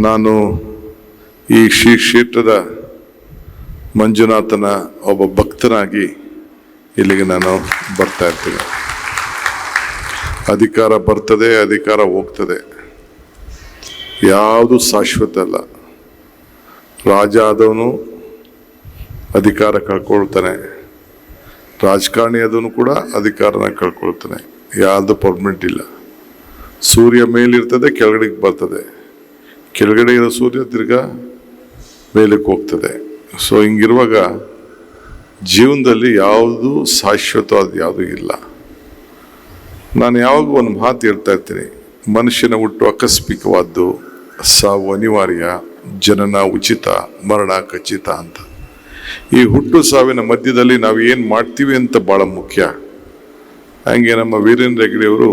ನಾನು ಈ ಶ್ರೀ ಕ್ಷೇತ್ರದ ಮಂಜುನಾಥನ ಒಬ್ಬ ಭಕ್ತನಾಗಿ ಇಲ್ಲಿಗೆ ನಾನು ಬರ್ತಾ ಇರ್ತೀನಿ. ಅಧಿಕಾರ ಬರ್ತದೆ, ಅಧಿಕಾರ ಹೋಗ್ತದೆ. ಯಾವುದು ಶಾಶ್ವತ ಅಲ್ಲ. ರಾಜ ಆದವನು ಅಧಿಕಾರ ಕಳ್ಕೊಳ್ತಾನೆ. ರಾಜಕಾರಣಿ ಆದವನು ಕೂಡ ಅಧಿಕಾರನ ಕಳ್ಕೊಳ್ತಾನೆ. ಯಾವುದು ಪರ್ಮನೆಂಟ್ ಇಲ್ಲ. ಸೂರ್ಯ ಮೇಲಿರ್ತದೆ, ಕೆಳಗಡೆಗೆ ಬರ್ತದೆ. ಕೆಳಗಡೆ ಇರೋ ಸೂರ್ಯ ತಿರ್ಗಾ ಮೇಲಕ್ಕೆ ಹೋಗ್ತದೆ. ಸೊ ಹಿಂಗಿರುವಾಗ ಜೀವನದಲ್ಲಿ ಯಾವುದು ಅದು ಯಾವುದು ಇಲ್ಲ. ನಾನು ಯಾವಾಗ ಒಂದು ಮಾತು ಹೇಳ್ತಾ ಇರ್ತೀನಿ. ಮನುಷ್ಯನ ಹುಟ್ಟು ಆಕಸ್ಮಿಕವಾದ್ದು ಸಾವು ಅನಿವಾರ್ಯ, ಜನನ ಉಚಿತ, ಮರಣ ಖಚಿತ ಅಂತ. ಈ ಹುಟ್ಟು ಸಾವಿನ ಮಧ್ಯದಲ್ಲಿ ನಾವು ಏನು ಮಾಡ್ತೀವಿ ಅಂತ ಭಾಳ ಮುಖ್ಯ. ಹಂಗೆ ನಮ್ಮ ವೀರೇಂದ್ರ ಹೆಗ್ಡೆಯವರು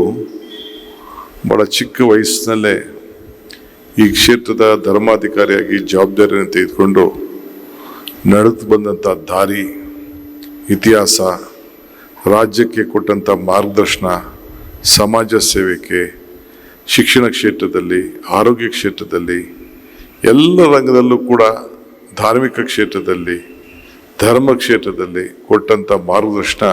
ಭಾಳ ಚಿಕ್ಕ ವಯಸ್ಸಿನಲ್ಲೇ ಈ ಕ್ಷೇತ್ರದ ಧರ್ಮಾಧಿಕಾರಿಯಾಗಿ ಜವಾಬ್ದಾರಿಯನ್ನು ತೆಗೆದುಕೊಂಡು ನಡೆದು ಬಂದಂಥ ದಾರಿ, ಇತಿಹಾಸ, ರಾಜ್ಯಕ್ಕೆ ಕೊಟ್ಟಂಥ ಮಾರ್ಗದರ್ಶನ, ಸಮಾಜ ಸೇವೆಗೆ, ಶಿಕ್ಷಣ ಕ್ಷೇತ್ರದಲ್ಲಿ, ಆರೋಗ್ಯ ಕ್ಷೇತ್ರದಲ್ಲಿ, ಎಲ್ಲ ರಂಗದಲ್ಲೂ ಕೂಡ ಧಾರ್ಮಿಕ ಕ್ಷೇತ್ರದಲ್ಲಿ, ಧರ್ಮ ಕ್ಷೇತ್ರದಲ್ಲಿ ಕೊಟ್ಟಂಥ ಮಾರ್ಗದರ್ಶನ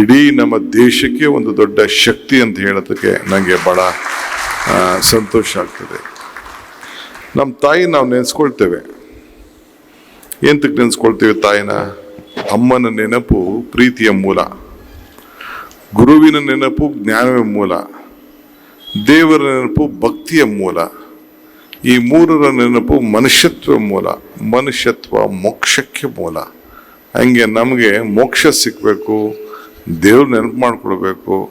ಇಡೀ ನಮ್ಮ ದೇಶಕ್ಕೆ ಒಂದು ದೊಡ್ಡ ಶಕ್ತಿ ಅಂತ ಹೇಳೋದಕ್ಕೆ ನನಗೆ ಭಾಳ ಸಂತೋಷ ಆಗ್ತದೆ. ನಮ್ಮ ತಾಯಿ ನಾವು ನೆನೆಸ್ಕೊಳ್ತೇವೆ. ಎಂತಕ್ಕೆ ನೆನೆಸ್ಕೊಳ್ತೇವೆ ತಾಯಿನ? ಅಮ್ಮನ ನೆನಪು ಪ್ರೀತಿಯ ಮೂಲ. ಗುರುವಿನ ನೆನಪು ಜ್ಞಾನವೇ ಮೂಲ. ದೇವರ ನೆನಪು ಭಕ್ತಿಯ ಮೂಲ. ಈ ಮೂರರ ನೆನಪು ಮನುಷ್ಯತ್ವ ಮೂಲ. ಮನುಷ್ಯತ್ವ ಮೋಕ್ಷಕ್ಕೆ ಮೂಲ. ಹಂಗೆ ನಮಗೆ ಮೋಕ್ಷ ಸಿಕ್ಕಬೇಕು ದೇವ್ರ ನೆನಪು ಮಾಡಿಕೊಡ್ಬೇಕು,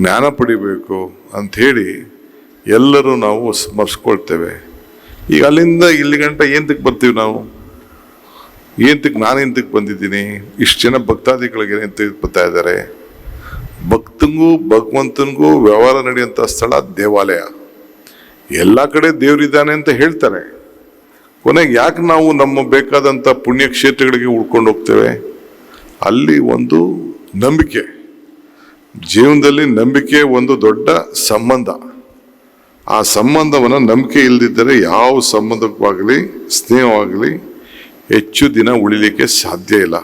ಜ್ಞಾನ ಪಡಿಬೇಕು ಅಂಥೇಳಿ ಎಲ್ಲರೂ ನಾವು ಸ್ಮರಿಸ್ಕೊಳ್ತೇವೆ. ಈಗ ಅಲ್ಲಿಂದ ಇಲ್ಲಿ ಗಂಟ ಏಂತಕ್ಕೆ ಬರ್ತೀವಿ ನಾವು? ಏಂತಕ್ಕೆ ನಾನು ಎಂತಕ್ಕೆ ಬಂದಿದ್ದೀನಿ? ಇಷ್ಟು ಜನ ಭಕ್ತಾದಿಗಳಿಗೆ ಅಂತ ಬರ್ತಾ ಇದ್ದಾರೆ. ಭಕ್ತಂಗೂ ಭಗವಂತನಿಗೂ ವ್ಯವಹಾರ ನಡೆಯುವಂಥ ಸ್ಥಳ ದೇವಾಲಯ. ಎಲ್ಲ ಕಡೆ ದೇವರಿದ್ದಾನೆ ಅಂತ ಹೇಳ್ತಾರೆ. ಕೊನೆಗೆ ಯಾಕೆ ನಾವು ನಮ್ಮ ಬೇಕಾದಂಥ ಪುಣ್ಯಕ್ಷೇತ್ರಗಳಿಗೆ ಉಳ್ಕೊಂಡು ಹೋಗ್ತೇವೆ? ಅಲ್ಲಿ ಒಂದು ನಂಬಿಕೆ. ಜೀವನದಲ್ಲಿ ನಂಬಿಕೆ ಒಂದು ದೊಡ್ಡ ಸಂಬಂಧ. ಆ ಸಂಬಂಧವನ್ನು ನಂಬಿಕೆ ಇಲ್ಲದಿದ್ದರೆ ಯಾವ ಸಂಬಂಧವಾಗಲಿ ಸ್ನೇಹವಾಗಲಿ ಹೆಚ್ಚು ದಿನ ಉಳಿಲಿಕ್ಕೆ ಸಾಧ್ಯ ಇಲ್ಲ.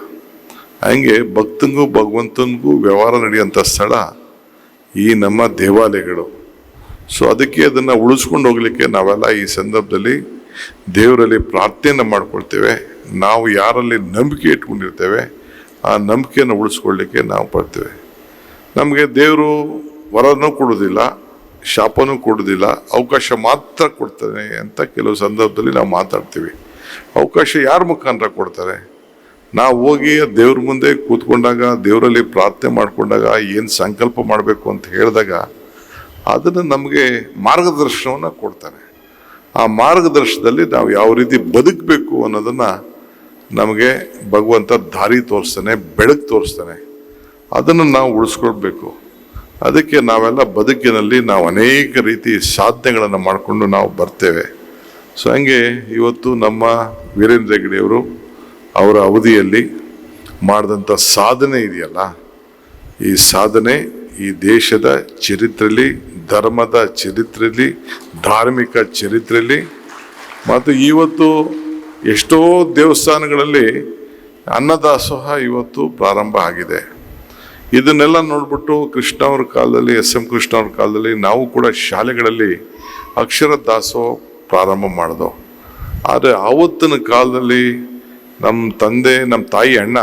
ಹಂಗೆ ಭಕ್ತನಿಗೂ ಭಗವಂತನಿಗೂ ವ್ಯವಹಾರ ನಡೆಯುವಂಥ ಸ್ಥಳ ಈ ನಮ್ಮ ದೇವಾಲಯಗಳು. ಸೊ ಅದಕ್ಕೆ ಅದನ್ನು ಉಳಿಸ್ಕೊಂಡು ಹೋಗಲಿಕ್ಕೆ ನಾವೆಲ್ಲ ಈ ಸಂದರ್ಭದಲ್ಲಿ ದೇವರಲ್ಲಿ ಪ್ರಾರ್ಥನೆಯನ್ನು ಮಾಡ್ಕೊಳ್ತೇವೆ. ನಾವು ಯಾರಲ್ಲಿ ನಂಬಿಕೆ ಇಟ್ಕೊಂಡಿರ್ತೇವೆ, ಆ ನಂಬಿಕೆಯನ್ನು ಉಳಿಸ್ಕೊಳ್ಳಿಕ್ಕೆ ನಾವು ಬರ್ತೇವೆ. ನಮಗೆ ದೇವರು ವರನೂ ಕೊಡೋದಿಲ್ಲ ಶಾಪನೂ ಕೊಡೋದಿಲ್ಲ, ಅವಕಾಶ ಮಾತ್ರ ಕೊಡ್ತಾನೆ ಅಂತ ಕೆಲವು ಸಂದರ್ಭದಲ್ಲಿ ನಾವು ಮಾತಾಡ್ತೀವಿ. ಅವಕಾಶ ಯಾರ ಮುಖಾಂತರ ಕೊಡ್ತಾರೆ? ನಾವು ಹೋಗಿ ದೇವ್ರ ಮುಂದೆ ಕೂತ್ಕೊಂಡಾಗ, ದೇವರಲ್ಲಿ ಪ್ರಾರ್ಥನೆ ಮಾಡಿಕೊಂಡಾಗ, ಏನು ಸಂಕಲ್ಪ ಮಾಡಬೇಕು ಅಂತ ಹೇಳಿದಾಗ, ಅದನ್ನು ನಮಗೆ ಮಾರ್ಗದರ್ಶನವನ್ನು ಕೊಡ್ತಾನೆ ಆ ಮಾರ್ಗದರ್ಶನದಲ್ಲಿ ನಾವು ಯಾವ ರೀತಿ ಬದುಕಬೇಕು ಅನ್ನೋದನ್ನು ನಮಗೆ ಭಗವಂತ ದಾರಿ ತೋರಿಸ್ತಾನೆ, ಬೆಳಕು ತೋರಿಸ್ತಾನೆ. ಅದನ್ನು ನಾವು ಉಳಿಸ್ಕೊಳ್ಬೇಕು. ಅದಕ್ಕೆ ನಾವೆಲ್ಲ ಬದುಕಿನಲ್ಲಿ ನಾವು ಅನೇಕ ರೀತಿ ಸಾಧನೆಗಳನ್ನು ಮಾಡಿಕೊಂಡು ನಾವು ಬರ್ತೇವೆ. ಸೊ ಹಂಗೆ ಇವತ್ತು ನಮ್ಮ ವೀರೇಂದ್ರ ಹೆಗ್ಡೆಯವರು ಅವರ ಅವಧಿಯಲ್ಲಿ ಮಾಡಿದಂಥ ಸಾಧನೆ ಇದೆಯಲ್ಲ? ಈ ಸಾಧನೆ ಈ ದೇಶದ ಚರಿತ್ರೆಯಲ್ಲಿ, ಧರ್ಮದ ಚರಿತ್ರೆಯಲ್ಲಿ, ಧಾರ್ಮಿಕ ಚರಿತ್ರೆಯಲ್ಲಿ ಮತ್ತು ಇವತ್ತು ಎಷ್ಟೋ ದೇವಸ್ಥಾನಗಳಲ್ಲಿ ಅನ್ನದಾಸೋಹ ಇವತ್ತು ಪ್ರಾರಂಭ ಆಗಿದೆ. ಇದನ್ನೆಲ್ಲ ನೋಡ್ಬಿಟ್ಟು ಕೃಷ್ಣ ಅವ್ರ ಕಾಲದಲ್ಲಿ, ಎಸ್ ಎಂ ಕೃಷ್ಣ ಅವ್ರ ಕಾಲದಲ್ಲಿ ನಾವು ಕೂಡ ಶಾಲೆಗಳಲ್ಲಿ ಅಕ್ಷರ ದಾಸೋಹ ಪ್ರಾರಂಭ ಮಾಡಿದೋ. ಆದರೆ ಆವತ್ತಿನ ಕಾಲದಲ್ಲಿ ನಮ್ಮ ತಂದೆ, ನಮ್ಮ ತಾಯಿ ಅಣ್ಣ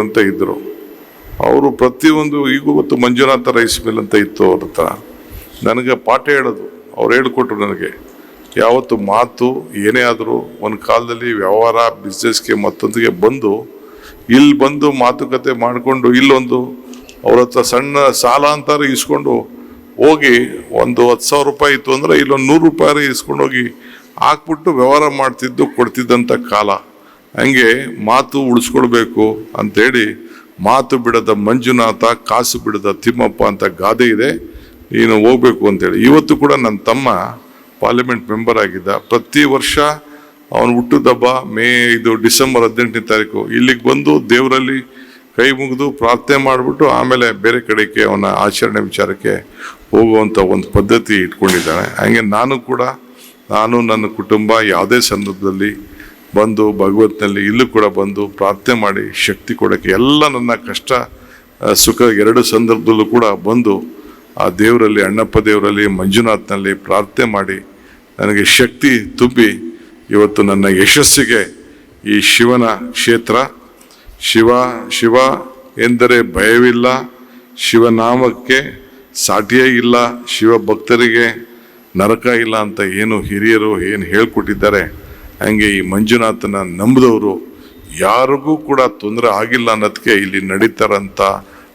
ಅಂತ ಇದ್ದರು ಅವರು ಪ್ರತಿಯೊಂದು ಈಗೂ ಗೊತ್ತು ಮಂಜುನಾಥ ರೈಸ್ ಮಿಲ್ ಅಂತ ಇತ್ತು ಅವ್ರ ಹತ್ರ. ನನಗೆ ಪಾಠ ಹೇಳೋದು. ಅವ್ರು ಹೇಳ್ಕೊಟ್ರು ನನಗೆ. ಯಾವತ್ತು ಮಾತು ಏನೇ ಆದರೂ ಒಂದು ಕಾಲದಲ್ಲಿ ವ್ಯವಹಾರ ಬಿಸ್ನೆಸ್ಗೆ ಮತ್ತೊಂದಿಗೆ ಬಂದು ಇಲ್ಲಿ ಬಂದು ಮಾತುಕತೆ ಮಾಡಿಕೊಂಡು ಇಲ್ಲೊಂದು ಅವ್ರ ಹತ್ರ ಸಣ್ಣ ಸಾಲ ಅಂತಾರೆ ಇಸ್ಕೊಂಡು ಹೋಗಿ ಒಂದು ಹತ್ತು ಸಾವಿರ ರೂಪಾಯಿ ಇತ್ತು ಅಂದರೆ ಇಲ್ಲೊಂದು ನೂರು ರೂಪಾಯಿ ಇಸ್ಕೊಂಡು ಹೋಗಿ ಹಾಕ್ಬಿಟ್ಟು ವ್ಯವಹಾರ ಮಾಡ್ತಿದ್ದು ಕೊಡ್ತಿದ್ದಂಥ ಕಾಲ. ಹಂಗೆ ಮಾತು ಉಳಿಸ್ಕೊಳ್ಬೇಕು ಅಂಥೇಳಿ ಮಾತು ಬಿಡದ ಮಂಜುನಾಥ, ಕಾಸು ಬಿಡದ ತಿಮ್ಮಪ್ಪ ಅಂತ ಗಾದೆ ಇದೆ. ನೀನು ಹೋಗ್ಬೇಕು ಅಂತೇಳಿ. ಇವತ್ತು ಕೂಡ ನನ್ನ ತಮ್ಮ ಪಾರ್ಲಿಮೆಂಟ್ ಮೆಂಬರ್ ಆಗಿದ್ದ. ಪ್ರತಿ ವರ್ಷ ಅವನು ಹುಟ್ಟುದಬ್ಬ ಮೇ ಇದು ಡಿಸೆಂಬರ್ ಹದಿನೆಂಟನೇ ತಾರೀಕು. ಇಲ್ಲಿಗೆ ಬಂದು ದೇವರಲ್ಲಿ ಕೈ ಮುಗಿದು ಪ್ರಾರ್ಥನೆ ಮಾಡಿಬಿಟ್ಟು ಆಮೇಲೆ ಬೇರೆ ಕಡೆಗೆ ಅವನ ಆಚರಣೆ ವಿಚಾರಕ್ಕೆ ಹೋಗುವಂಥ ಒಂದು ಪದ್ಧತಿ ಇಟ್ಕೊಂಡಿದ್ದಾನೆ. ಹಾಗೆ ನಾನು ಕೂಡ, ನಾನು ನನ್ನ ಕುಟುಂಬ ಯಾವುದೇ ಸಂದರ್ಭದಲ್ಲಿ ಬಂದು ಭಗವತ್ನಲ್ಲಿ ಇಲ್ಲೂ ಕೂಡ ಬಂದು ಪ್ರಾರ್ಥನೆ ಮಾಡಿ ಶಕ್ತಿ ಕೊಡೋಕ್ಕೆ ಎಲ್ಲ ನನ್ನ ಕಷ್ಟ ಸುಖ ಎರಡು ಸಂದರ್ಭದಲ್ಲೂ ಕೂಡ ಬಂದು ಆ ದೇವರಲ್ಲಿ, ಅಣ್ಣಪ್ಪ ದೇವರಲ್ಲಿ, ಮಂಜುನಾಥ್ನಲ್ಲಿ ಪ್ರಾರ್ಥನೆ ಮಾಡಿ ನನಗೆ ಶಕ್ತಿ ತುಂಬಿ ಇವತ್ತು ನನ್ನ ಯಶಸ್ಸಿಗೆ ಈ ಶಿವನ ಕ್ಷೇತ್ರ. ಶಿವ ಶಿವ ಎಂದರೆ ಭಯವಿಲ್ಲ. ಶಿವನಾಮಕ್ಕೆ ಸಾಟಿಯೇ ಇಲ್ಲ. ಶಿವ ಭಕ್ತರಿಗೆ ನರಕ ಇಲ್ಲ ಅಂತ ಏನು ಹಿರಿಯರು ಏನು ಹೇಳ್ಕೊಟ್ಟಿದ್ದಾರೆ. ಹಂಗೆ ಈ ಮಂಜುನಾಥನ ನಂಬಿದವರು ಯಾರಿಗೂ ಕೂಡ ತೊಂದರೆ ಆಗಿಲ್ಲ ಅನ್ನೋದಕ್ಕೆ ಇಲ್ಲಿ ನಡೀತಾರಂಥ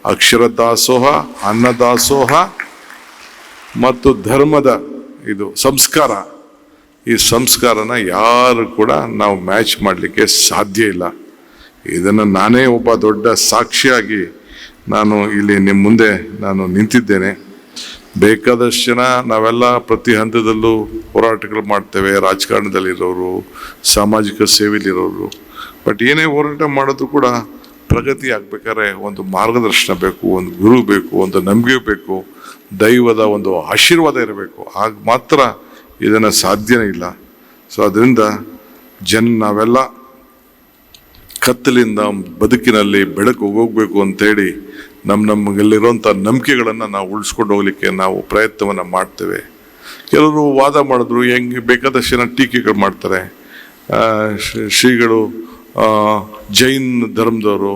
ಅಕ್ಷರದಾಸೋಹ, ಅನ್ನದಾಸೋಹ ಮತ್ತು ಧರ್ಮದ ಇದು ಸಂಸ್ಕಾರ. ಈ ಸಂಸ್ಕಾರನ ಯಾರು ಕೂಡ ನಾವು ಮ್ಯಾಚ್ ಮಾಡಲಿಕ್ಕೆ ಸಾಧ್ಯ ಇಲ್ಲ. ಇದನ್ನು ನಾನೇ ಒಬ್ಬ ದೊಡ್ಡ ಸಾಕ್ಷಿಯಾಗಿ ನಾನು ಇಲ್ಲಿ ನಿಮ್ಮ ಮುಂದೆ ನಾನು ನಿಂತಿದ್ದೇನೆ. ಬೇಕಾದಷ್ಟು ಜನ ನಾವೆಲ್ಲ ಪ್ರತಿ ಹಂತದಲ್ಲೂ ಹೋರಾಟಗಳು ಮಾಡ್ತೇವೆ, ರಾಜಕಾರಣದಲ್ಲಿರೋರು, ಸಾಮಾಜಿಕ ಸೇವೆಯಲ್ಲಿರೋರು. ಬಟ್ ಏನೇ ಹೋರಾಟ ಮಾಡೋದು ಕೂಡ ಪ್ರಗತಿ ಆಗಬೇಕಾದ್ರೆ ಒಂದು ಮಾರ್ಗದರ್ಶನ ಬೇಕು, ಒಂದು ಗುರು ಬೇಕು, ಒಂದು ನಂಬಿಕೆ ಬೇಕು, ದೈವದ ಒಂದು ಆಶೀರ್ವಾದ ಇರಬೇಕು. ಆಗ ಮಾತ್ರ ಇದನ್ನು ಸಾಧ್ಯನೇ ಇಲ್ಲ. ಸೊ ಅದರಿಂದ ಜನ ನಾವೆಲ್ಲ ಕತ್ತಲಿಂದ ಬದುಕಿನಲ್ಲಿ ಬೆಳಕು ಹೋಗಬೇಕು ಅಂತೇಳಿ ನಮ್ಮ ನಮಗಲ್ಲಿರುವಂಥ ನಂಬಿಕೆಗಳನ್ನು ನಾವು ಉಳಿಸ್ಕೊಂಡು ಹೋಗ್ಲಿಕ್ಕೆ ನಾವು ಪ್ರಯತ್ನವನ್ನು ಮಾಡ್ತೇವೆ. ಕೆಲವರು ವಾದ ಮಾಡಿದ್ರು, ಹೆಂಗೆ ಬೇಕಾದಷ್ಟು ಜನ ಟೀಕೆಗಳು ಮಾಡ್ತಾರೆ. ಶ್ರೀಗಳು ಜೈನ್ ಧರ್ಮದವರು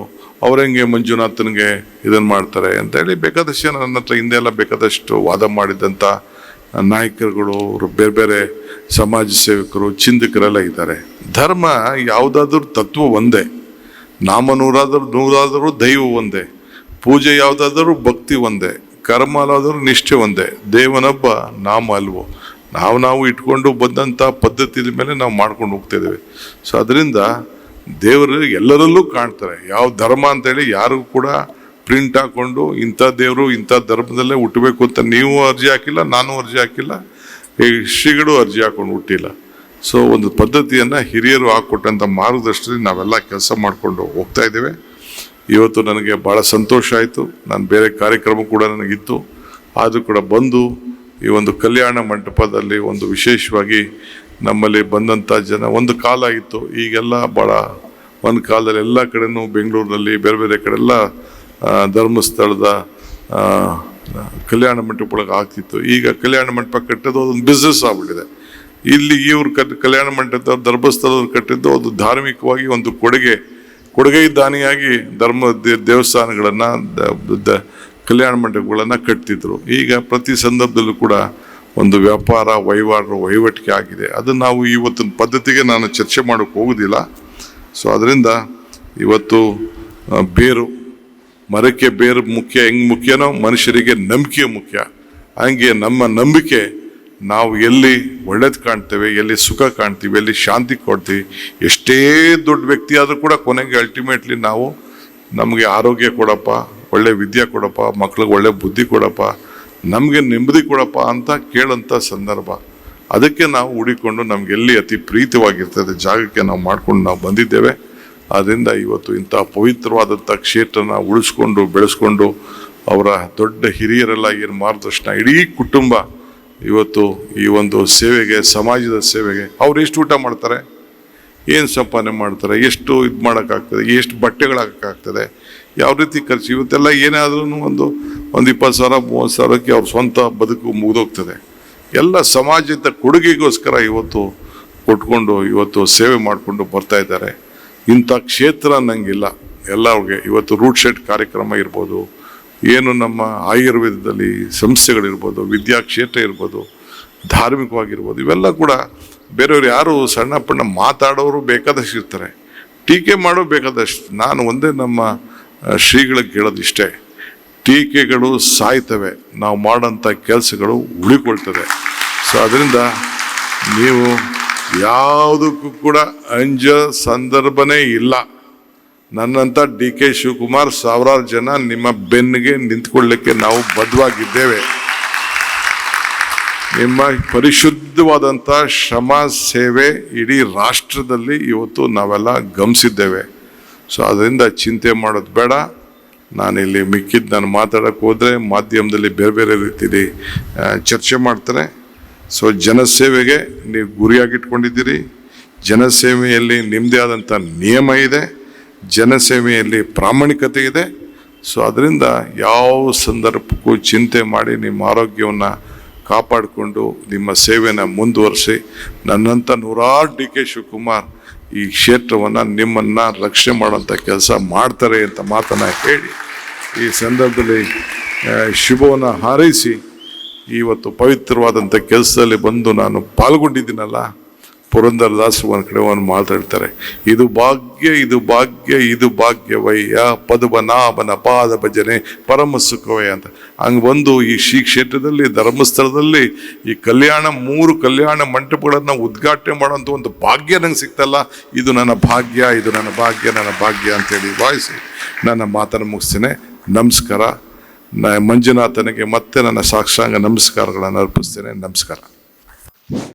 ಅವರೆಂಗೆ ಮಂಜುನಾಥನಿಗೆ ಇದನ್ನು ಮಾಡ್ತಾರೆ? ಅಂತೇಳಿ ಬೇಕಾದಷ್ಟು ಜನ ನನ್ನ ಹತ್ರ ಹಿಂದೆ ಎಲ್ಲ ಬೇಕಾದಷ್ಟು ವಾದ ಮಾಡಿದಂಥ ನಾಯಕರುಗಳು, ಅವರು ಬೇರೆ ಬೇರೆ ಸಮಾಜ ಸೇವಕರು, ಚಿಂತಕರೆಲ್ಲ ಇದ್ದಾರೆ. ಧರ್ಮ ಯಾವುದಾದ್ರೂ ತತ್ವ ಒಂದೇ. ನಾಮ ನೂರಾದರೂ ನೂರಾದರೂ ದೈವ ಒಂದೇ. ಪೂಜೆ ಯಾವುದಾದರೂ ಭಕ್ತಿ ಒಂದೇ. ಕರ್ಮ ಅಲ್ಲಾದರೂ ನಿಷ್ಠೆ ಒಂದೇ. ದೇವನೊಬ್ಬ, ನಾಮ ಅಲ್ವೋ. ನಾವು ನಾವು ಇಟ್ಕೊಂಡು ಬಂದಂಥ ಪದ್ಧತಿಯ ಮೇಲೆ ನಾವು ಮಾಡ್ಕೊಂಡು ಹೋಗ್ತಾ ಇದ್ದೇವೆ. ಸೊ, ಅದರಿಂದ ದೇವರು ಎಲ್ಲರಲ್ಲೂ ಕಾಣ್ತಾರೆ. ಯಾವ ಧರ್ಮ ಅಂತೇಳಿ ಯಾರಿಗೂ ಕೂಡ ಪ್ರಿಂಟ್ ಹಾಕೊಂಡು ಇಂಥ ದೇವರು ಇಂಥ ಧರ್ಮದಲ್ಲೇ ಹುಟ್ಟಬೇಕು ಅಂತ ನೀವು ಅರ್ಜಿ ಹಾಕಿಲ್ಲ ನಾನು ಅರ್ಜಿ ಹಾಕಿಲ್ಲ ಈ ಶ್ರೀಗಳು ಅರ್ಜಿ ಹಾಕೊಂಡು ಹುಟ್ಟಿಲ್ಲ. ಸೊ ಒಂದು ಪದ್ಧತಿಯನ್ನು ಹಿರಿಯರು ಹಾಕ್ಕೊಟ್ಟಂಥ ಮಾರ್ಗದರ್ಶನದಲ್ಲಿ ನಾವೆಲ್ಲ ಕೆಲಸ ಮಾಡಿಕೊಂಡು ಹೋಗ್ತಾ ಇದ್ದೇವೆ. ಇವತ್ತು ನನಗೆ ಭಾಳ ಸಂತೋಷ ಆಯಿತು. ನಾನು ಬೇರೆ ಕಾರ್ಯಕ್ರಮ ಕೂಡ ನನಗಿತ್ತು. ಆದರೂ ಕೂಡ ಬಂದು ಈ ಒಂದು ಕಲ್ಯಾಣ ಮಂಟಪದಲ್ಲಿ ಒಂದು ವಿಶೇಷವಾಗಿ ನಮ್ಮಲ್ಲಿ ಬಂದಂಥ ಜನ ಒಂದು ಕಾಲ ಇತ್ತು. ಈಗೆಲ್ಲ ಭಾಳ ಒಂದು ಕಾಲದಲ್ಲಿ ಎಲ್ಲ ಕಡೆನೂ ಬೆಂಗಳೂರಿನಲ್ಲಿ ಬೇರೆ ಬೇರೆ ಕಡೆ ಎಲ್ಲ ಆ, ಧರ್ಮಸ್ಥಳದ ಕಲ್ಯಾಣ ಮಂಟಪೊಳಗೆ ಆಗ್ತಿತ್ತು. ಈಗ ಕಲ್ಯಾಣ ಮಂಟಪ ಕಟ್ಟಿದ್ದು ಅದೊಂದು ಬಿಸ್ನೆಸ್ ಆಗ್ಬಿಟ್ಟಿದೆ. ಇಲ್ಲಿ ಇವ್ರು ಕಟ್, ಕಲ್ಯಾಣ ಮಂಟಪ ಧರ್ಮಸ್ಥಳದಲ್ಲಿ ಕಟ್ಟಿದ್ದು ಅದು ಧಾರ್ಮಿಕವಾಗಿ ಒಂದು ಕೊಡುಗೆ ಕೊಡುಗೆ ದಾನಿಯಾಗಿ ಧರ್ಮ ದೇವಸ್ಥಾನಗಳನ್ನು ಕಲ್ಯಾಣ ಮಂಟಪಗಳನ್ನು ಕಟ್ತಿದ್ರು. ಈಗ ಪ್ರತಿ ಸಂದರ್ಭದಲ್ಲೂ ಕೂಡ ಒಂದು ವ್ಯಾಪಾರ, ವಹಿವಾಟು, ವಹಿವಾಟಿಕೆ ಆಗಿದೆ. ಅದು ನಾವು ಇವತ್ತಿನ ಪದ್ಧತಿಗೆ ನಾನು ಚರ್ಚೆ ಮಾಡೋಕ್ಕೆ ಹೋಗೋದಿಲ್ಲ. ಸೊ ಅದರಿಂದ ಇವತ್ತು ಬೇರು ಮರಕ್ಕೆ ಬೇರು ಮುಖ್ಯ, ಹೆಂಗ್ ಮುಖ್ಯನೋ ಮನುಷ್ಯರಿಗೆ ನಂಬಿಕೆ ಮುಖ್ಯ. ಹಂಗೆ ನಮ್ಮ ನಂಬಿಕೆ, ನಾವು ಎಲ್ಲಿ ಒಳ್ಳೇದು ಕಾಣ್ತೇವೆ, ಎಲ್ಲಿ ಸುಖ ಕಾಣ್ತೀವಿ, ಎಲ್ಲಿ ಶಾಂತಿ ಕೊಡ್ತೀವಿ, ಎಷ್ಟೇ ದೊಡ್ಡ ವ್ಯಕ್ತಿ ಆದರೂ ಕೂಡ ಕೊನೆಗೆ ಅಲ್ಟಿಮೇಟ್ಲಿ ನಾವು ನಮಗೆ ಆರೋಗ್ಯ ಕೊಡಪ್ಪ, ಒಳ್ಳೆ ವಿದ್ಯೆ ಕೊಡಪ್ಪ, ಮಕ್ಳಿಗೆ ಒಳ್ಳೆ ಬುದ್ಧಿ ಕೊಡಪ್ಪ, ನಮಗೆ ನೆಮ್ಮದಿ ಕೊಡಪ್ಪ ಅಂತ ಕೇಳೋಂಥ ಸಂದರ್ಭ. ಅದಕ್ಕೆ ನಾವು ಹುಡಿಕೊಂಡು ನಮಗೆಲ್ಲಿ ಅತಿ ಪ್ರೀತವಾಗಿರ್ತದೆ, ಜಾಗಕ್ಕೆ ನಾವು ಮಾಡ್ಕೊಂಡು ನಾವು ಬಂದಿದ್ದೇವೆ. ಆದ್ದರಿಂದ ಇವತ್ತು ಇಂಥ ಪವಿತ್ರವಾದಂಥ ಕ್ಷೇತ್ರನ ಉಳಿಸ್ಕೊಂಡು, ಬೆಳೆಸ್ಕೊಂಡು ಅವರ ದೊಡ್ಡ ಹಿರಿಯರೆಲ್ಲ ಏನು ಮಾರ್ಗದರ್ಶನ ಇಡೀ ಕುಟುಂಬ ಇವತ್ತು ಈ ಒಂದು ಸೇವೆಗೆ, ಸಮಾಜದ ಸೇವೆಗೆ ಅವ್ರು ಎಷ್ಟು ಊಟ ಮಾಡ್ತಾರೆ? ಏನು ಸಂಪಾದನೆ ಮಾಡ್ತಾರೆ? ಎಷ್ಟು ಇದು ಮಾಡೋಕ್ಕಾಗ್ತದೆ? ಎಷ್ಟು ಬಟ್ಟೆಗಳಾಗೋಕ್ಕಾಗ್ತದೆ ಯಾವ ರೀತಿ ಖರ್ಚು? ಇವತ್ತೆಲ್ಲ ಏನಾದ್ರೂ ಒಂದು ಒಂದು ಇಪ್ಪತ್ತು ಸಾವಿರ, ಮೂವತ್ತು ಸಾವಿರಕ್ಕೆ ಅವ್ರ ಸ್ವಂತ ಬದುಕು ಮುಗಿದೋಗ್ತದೆ. ಎಲ್ಲ ಸಮಾಜದ ಕೊಡುಗೆಗೋಸ್ಕರ ಇವತ್ತು ಕೊಟ್ಕೊಂಡು, ಇವತ್ತು ಸೇವೆ ಮಾಡಿಕೊಂಡು ಬರ್ತಾ ಇದ್ದಾರೆ. ಇಂಥ ಕ್ಷೇತ್ರ ನಂಗಿಲ್ಲ ಎಲ್ಲರಿಗೆ ಇವತ್ತು ರೂಟ್ ಶೆಡ್ ಕಾರ್ಯಕ್ರಮ ಇರ್ಬೋದು, ಏನು ನಮ್ಮ ಆಯುರ್ವೇದದಲ್ಲಿ ಸಂಸ್ಥೆಗಳಿರ್ಬೋದು ವಿದ್ಯಾಕ್ಷೇತ್ರ ಇರ್ಬೋದು, ಧಾರ್ಮಿಕವಾಗಿರ್ಬೋದು, ಇವೆಲ್ಲ ಕೂಡ ಬೇರೆಯವ್ರು ಯಾರು ಸಣ್ಣ ಪಣ್ಣ ಮಾತಾಡೋರು ಬೇಕಾದಷ್ಟು ಇರ್ತಾರೆ. ಟೀಕೆ ಮಾಡೋ ಬೇಕಾದಷ್ಟು. ನಾನು ಒಂದೇ ನಮ್ಮ ಶ್ರೀಗಳಿಗೆ ಕೇಳೋದು ಇಷ್ಟೇ. ಟೀಕೆಗಳು ಸಾಯ್ತವೆ. ನಾವು ಮಾಡೋಂಥ ಕೆಲಸಗಳು ಉಳಿಕೊಳ್ತವೆ. ಸೊ ಅದರಿಂದ ನೀವು ಯಾವುದಕ್ಕೂ ಕೂಡ ಅಂಜ ಸಂದರ್ಭನೇ ಇಲ್ಲ. ನನ್ನಂಥ ಡಿ ಕೆ ಶಿವಕುಮಾರ್ ಸಾವಿರಾರು ಜನ ನಿಮ್ಮ ಬೆನ್ನಿಗೆ ನಿಂತ್ಕೊಳ್ಳಿಕ್ಕೆ ನಾವು ಬದ್ಧವಾಗಿದ್ದೇವೆ. ನಿಮ್ಮ ಪರಿಶುದ್ಧವಾದಂಥ ಶ್ರಮ, ಸೇವೆ ಇಡೀ ರಾಷ್ಟ್ರದಲ್ಲಿ ಇವತ್ತು ನಾವೆಲ್ಲ ಗಮನಿಸಿದ್ದೇವೆ. ಸೊ, ಅದರಿಂದ ಚಿಂತೆ ಮಾಡೋದು ಬೇಡ. ನಾನಿಲ್ಲಿ ಮಿಕ್ಕಿದ್ದು ನಾನು ಮಾತಾಡೋಕ್ಕೆ ಹೋದರೆ ಮಾಧ್ಯಮದಲ್ಲಿ ಬೇರೆ ಬೇರೆ ರೀತಿಯಲ್ಲಿ ಚರ್ಚೆ ಮಾಡ್ತಾರೆ ಸೊ ಜನಸೇವೆಗೆ ನೀವು ಗುರಿಯಾಗಿಟ್ಕೊಂಡಿದ್ದೀರಿ. ಜನಸೇವೆಯಲ್ಲಿ ನಿಮ್ಮದೇ ಆದಂಥ ನಿಯಮ ಇದೆ. ಜನಸೇವೆಯಲ್ಲಿ ಪ್ರಾಮಾಣಿಕತೆ ಇದೆ. ಸೊ ಅದರಿಂದ ಯಾವ ಸಂದರ್ಭಕ್ಕೂ ಚಿಂತೆ ಮಾಡಿ ನಿಮ್ಮ ಆರೋಗ್ಯವನ್ನು ಕಾಪಾಡಿಕೊಂಡು ನಿಮ್ಮ ಸೇವೆನ ಮುಂದುವರಿಸಿ. ನನ್ನಂಥ ನೂರಾರು ಡಿ ಕೆ ಶಿವಕುಮಾರ್ ಈ ಕ್ಷೇತ್ರವನ್ನು ನಿಮ್ಮನ್ನು ರಕ್ಷಣೆ ಮಾಡೋಂಥ ಕೆಲಸ ಮಾಡ್ತಾರೆ ಅಂತ ಮಾತನ್ನು ಹೇಳಿ ಈ ಸಂದರ್ಭದಲ್ಲಿ ಶುಭವನ್ನು ಹಾರೈಸಿ ಇವತ್ತು ಪವಿತ್ರವಾದಂಥ ಕೆಲಸದಲ್ಲಿ ಬಂದು ನಾನು ಪಾಲ್ಗೊಂಡಿದ್ದೀನಲ್ಲ, ಪುರಂದರದಾಸ್ ಒಂದು ಕಡೆ ಒಂದು ಮಾತಾಡ್ತಾರೆ, ಇದು ಭಾಗ್ಯ ಇದು ಭಾಗ್ಯ, ಇದು ಭಾಗ್ಯವಯ್ಯ ಪದುಬನಾಭನ ಪಾದ ಭಜನೆ, ಪರಮ ಸುಖವಯ್ಯ ಅಂತ. ಹಂಗೆ ಬಂದು ಈ ಶ್ರೀ ಕ್ಷೇತ್ರದಲ್ಲಿ, ಧರ್ಮಸ್ಥಳದಲ್ಲಿ ಈ ಕಲ್ಯಾಣ, ಮೂರು ಕಲ್ಯಾಣ ಮಂಟಪಗಳನ್ನು ಉದ್ಘಾಟನೆ ಮಾಡೋಂಥ ಒಂದು ಭಾಗ್ಯ ನಂಗೆ ಸಿಕ್ತಲ್ಲ, ಇದು ನನ್ನ ಭಾಗ್ಯ, ಇದು ನನ್ನ ಭಾಗ್ಯ ನನ್ನ ಭಾಗ್ಯ ಅಂತೇಳಿ ಭಾವಿಸಿ ನನ್ನ ಮಾತನ್ನು ಮುಗಿಸ್ತೇನೆ. ನಮಸ್ಕಾರ. ಮಂಜುನಾಥನಿಗೆ ಮತ್ತೆ ನನ್ನ ಸಾಕ್ಷಾಂಗ ನಮಸ್ಕಾರಗಳನ್ನು ಅರ್ಪಿಸ್ತೇನೆ. ನಮಸ್ಕಾರ.